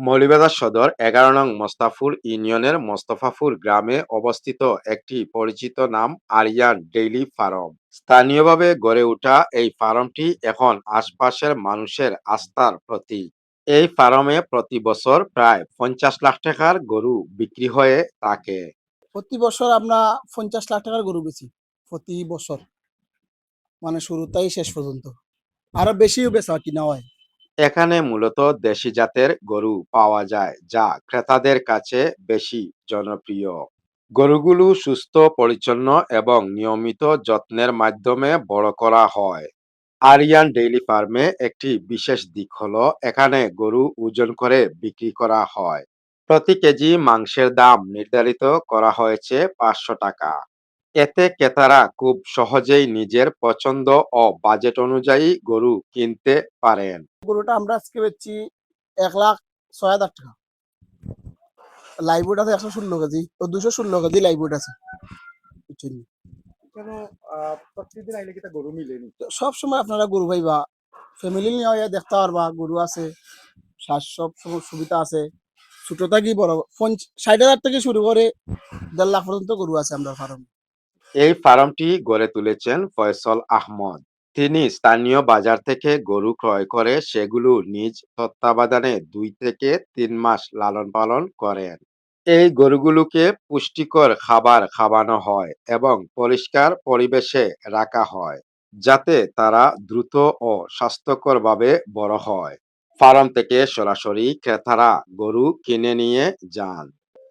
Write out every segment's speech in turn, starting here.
মৌলভীবাজার সদর এগারো নং মোস্তাফুর ইউনিয়নের মোস্তফাপুর গ্রামে অবস্থিত একটি পরিচিত নাম আরিয়ান ডেইলি ফার্ম। স্থানীয়ভাবে গড়ে ওঠা এই ফার্মটি এখন আশপাশের মানুষের আস্থার প্রতীক। এই ফার্মে প্রতি বছর প্রায় পঞ্চাশ লাখ টাকার গরু বিক্রি হয়ে থাকে। প্রতি বছর আমরা পঞ্চাশ লাখ টাকার গরু বেচি, প্রতি বছর। মানে শুরুতেই শেষ পর্যন্ত। আরও বেশিও বেচা কিনা হয়। এখানে মূলত দেশি জাতের গরু পাওয়া যায়, যা ক্রেতাদের কাছে বেশি জনপ্রিয়। গরুগুলো সুস্থ, পরিচ্ছন্ন এবং নিয়মিত যত্নের মাধ্যমে বড় করা হয়। আরিয়ান ডেইলি ফার্মে একটি বিশেষ দিক হলো, এখানে গরু ওজন করে বিক্রি করা হয়। প্রতি কেজি মাংসের দাম নির্ধারিত করা হয়েছে পাঁচশো টাকা। এতে ক্রেতারা খুব সহজেই নিজের পছন্দ ও বাজেট অনুযায়ী গরু কিনতে পারেন। গরুটা আমরা আজকে বেচছি এক লাখ ছয় হাজার টাকা। লাইভউড আছে একশো ষোলো কেজি ও দুশো ষোলো কেজি লাইভউড আছে। আইলে কি গরু মিলেনি তো সব সময় আপনারা গরু পাইবা ফ্যামিলি নিয়ে দেখতে পারবা গরু আছে শ্বাস সব সব সুবিধা আছে। ছোট থাকি বড় পঞ্চ- ষাট হাজার থেকে শুরু করে দেড় লাখ পর্যন্ত গরু আছে আমরা ফার্ম। এই ফার্মটি গড়ে তুলেছেন ফয়সল আহমদ। তিনি স্থানীয় বাজার থেকে গরু ক্রয় করে সেগুলো নিজ তত্ত্বাবধানে দুই থেকে তিন মাস লালন পালন করেন। এই গরুগুলোকে পুষ্টিকর খাবার খাওয়ানো হয় এবং পরিষ্কার পরিবেশে রাখা হয়, যাতে তারা দ্রুত ও স্বাস্থ্যকরভাবে বড় হয়। ফার্ম থেকে সরাসরি ক্রেতারা গরু কিনে নিয়ে যান।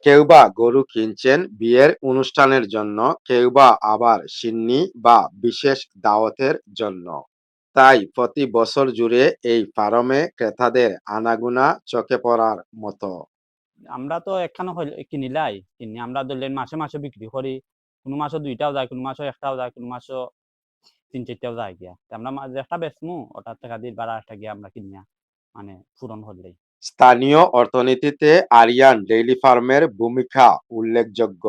কেউ বা গরু কিনছেন বিয়ের অনুষ্ঠানের জন্য কেউ বা আবার সিন্নি বা বিশেষ দাওয়াতের জন্য। তাই প্রতি বছর জুড়ে এই ফার্মে ক্রেতাদের আনাগোনা চোখে পড়ার মতো। আমরা তো একখানে হইলে কিনিলাই, কিনি। আমরা ধরলেন মাসে মাসে বিক্রি করি। কোনো মাসে দুইটাও যায়, কোনো মাসে একটাও যায়, কোনো মাসে তিন চারটাও যায় গিয়া। আমরা যেটা বেচমু, ওটার টাকা দিয়ে বাড়া একটা গিয়া আমরা কিনিয়া মানে পূরণ হলেই। স্থানীয় অর্থনীতিতে আরিয়ান ডেইলি ফার্মের ভূমিকা উল্লেখযোগ্য।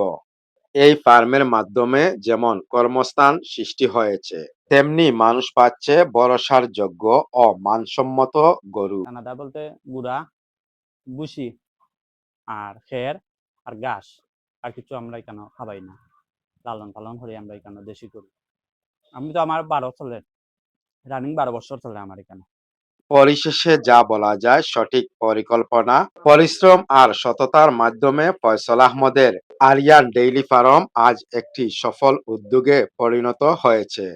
এই ফার্মের মাধ্যমে যেমন কর্মস্থান সৃষ্টি হয়েছে, তেমনি মানুষ পাচ্ছে ভরসার যোগ্য ও মানসম্মত গরু। দানাদার বলতে গুড়া বুসি আর খের আর ঘাস। আর কিছু আমরা এখানে খাবাই না। লালন পালন করি আমরা এখানে দেশি করি আমি তো আমার বারো চলে রানিং বারো বছর চলে আমার এখানে। পরিশেষে যা বলা যায় সঠিক পরিকল্পনা, পরিশ্রম আর সততার মাধ্যমে ফয়সল আহমদের আরিয়ান ডেইলি ফার্ম আজ একটি সফল উদ্যোগে পরিণত হয়েছে।